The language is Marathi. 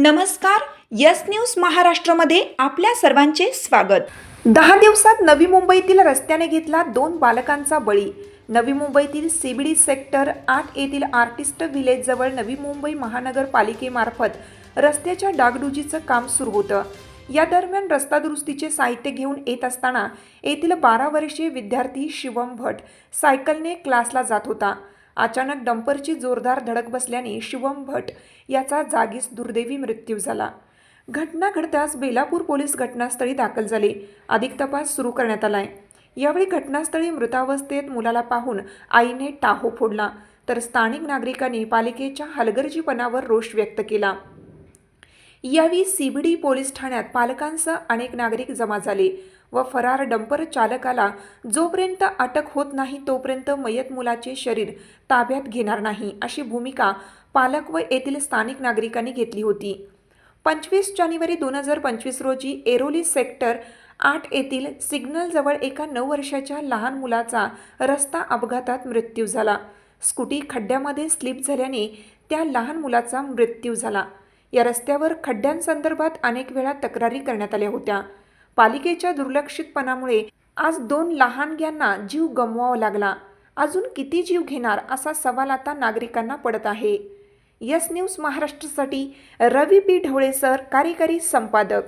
नमस्कार यस न्यूज महाराष्ट्रामध्ये आपल्या सर्वांचे स्वागत. दहा दिवसात नवी मुंबईतील रस्त्याने घेतला दोन बालकांचा बळी. नवी मुंबईतील सीबीडी सेक्टर आठ येथील आर्टिस्ट व्हिलेजजवळ नवी मुंबई महानगरपालिकेमार्फत रस्त्याच्या डागडुजीचं काम सुरू होतं. या दरम्यान रस्ता दुरुस्तीचे साहित्य घेऊन येत असताना येथील बारा वर्षीय विद्यार्थी शिवम भट सायकलने क्लासला जात होता. अचानक डंपरची जोरदार धडक बसल्याने शिवम भट याचा जागीच दुर्दैवी मृत्यू झाला. घटना घडताच बेलापूर पोलीस घटनास्थळी दाखल झाले. अधिक तपास सुरू करण्यात आलाय. यावेळी घटनास्थळी मृतावस्थेत मुलाला पाहून आईने टाहो फोडला तर स्थानिक नागरिकांनी पालिकेच्या हलगर्जीपणावर रोष व्यक्त केला. यावेळी सीबीडी पोलीस ठाण्यात पालकांसह अनेक नागरिक जमा झाले व फरार डंपर चालकाला जोपर्यंत अटक होत नाही तोपर्यंत मयत मुलाचे शरीर ताब्यात घेणार नाही अशी भूमिका पालक व येथील स्थानिक नागरिकांनी घेतली होती. पंचवीस जानेवारी दोन हजार पंचवीस रोजी एरोली सेक्टर आठ येथील सिग्नलजवळ एका नऊ वर्षाच्या लहान मुलाचा रस्ता अपघातात मृत्यू झाला. स्कूटी खड्ड्यामध्ये स्लिप झाल्याने त्या लहान मुलाचा मृत्यू झाला. या रस्त्यावर खड्ड्यांसंदर्भात अनेक वेळा तक्रारी करण्यात आल्या होत्या. पालिकेच्या दुर्लक्षितपणामुळे आज दोन लहानग्यांना जीव गमवावा लागला. अजून किती जीव घेणार असा सवाल आता नागरिकांना पडत आहे. यस न्यूज महाराष्ट्रासाठी रवी पी ढवळे सर कार्यकारी संपादक.